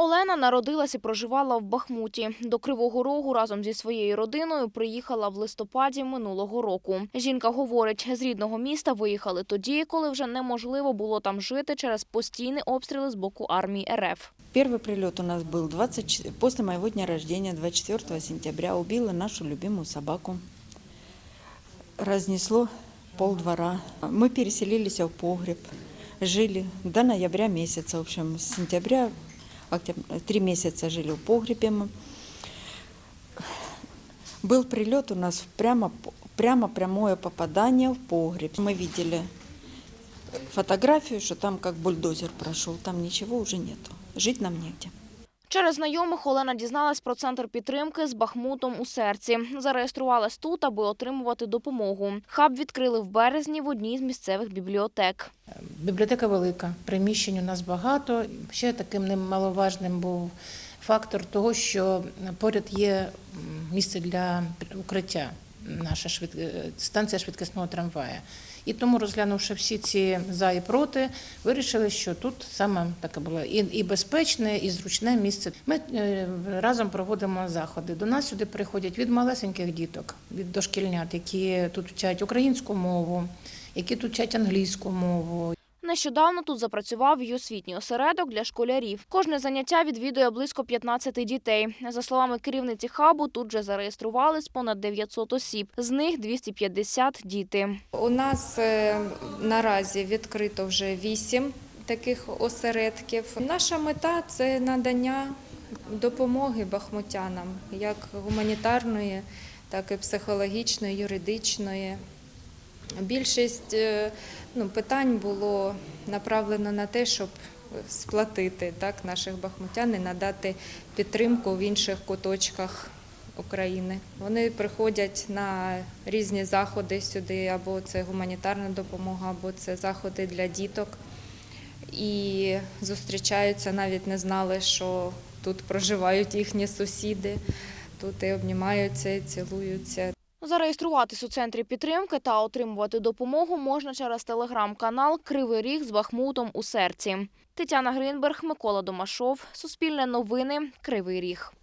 Олена народилась і проживала в Бахмуті. До Кривого Рогу разом зі своєю родиною приїхала в листопаді минулого року. Жінка говорить, з рідного міста виїхали тоді, коли вже неможливо було там жити через постійні обстріли з боку армії РФ. Первый прилет у нас был 20, после моего дня рождения, 24 сентября. Убила нашу любимую собаку. Разнесло пол двора. Мы переселились в погреб. Жили до ноября месяца. В общем, с сентября, октября, три месяца жили в погребе. Был прилет у нас прямо, прямо прямое попадание в погреб. Мы видели фотографию, что там как бульдозер прошел. Там ничего уже нету. Жить нам негде. Через знайомих Олена дізналась про центр підтримки з Бахмутом у серці. Зареєструвалась тут, аби отримувати допомогу. Хаб відкрили в березні в одній з місцевих бібліотек. Бібліотека велика, приміщень у нас багато. Ще таким немаловажним був фактор того, що поряд є місце для укриття, наша швид... е, станція швидкісного трамвая. І тому, розглянувши всі ці за і проти, вирішили, що тут саме таке було і, і безпечне, і зручне місце. Ми е, разом проводимо заходи. До нас сюди приходять від малесеньких діток, від дошкільнят, які тут вчать українську мову, які тут вчать англійську мову. Нещодавно тут запрацював і освітній осередок для школярів. Кожне заняття відвідує близько 15 дітей. За словами керівниці хабу, тут вже зареєструвались понад 900 осіб. З них 250 – діти. У нас е, наразі відкрито вже вісім таких осередків. Наша мета це надання допомоги бахмутянам, як гуманітарної, так і психологічної, юридичної. Більшість е, ну, питань було направлено на те, щоб сплатити так, наших бахмутян і надати підтримку в інших куточках України. Вони приходять на різні заходи сюди, або це гуманітарна допомога, або це заходи для діток. І зустрічаються, навіть не знали, що тут проживають їхні сусіди. Тут і обнімаються, і цілуються. Зареєструватись у центрі підтримки та отримувати допомогу можна через телеграм-канал Кривий Ріг з Бахмутом у серці. Тетяна Гринберг, Микола Домашов, Суспільне новини, Кривий Ріг.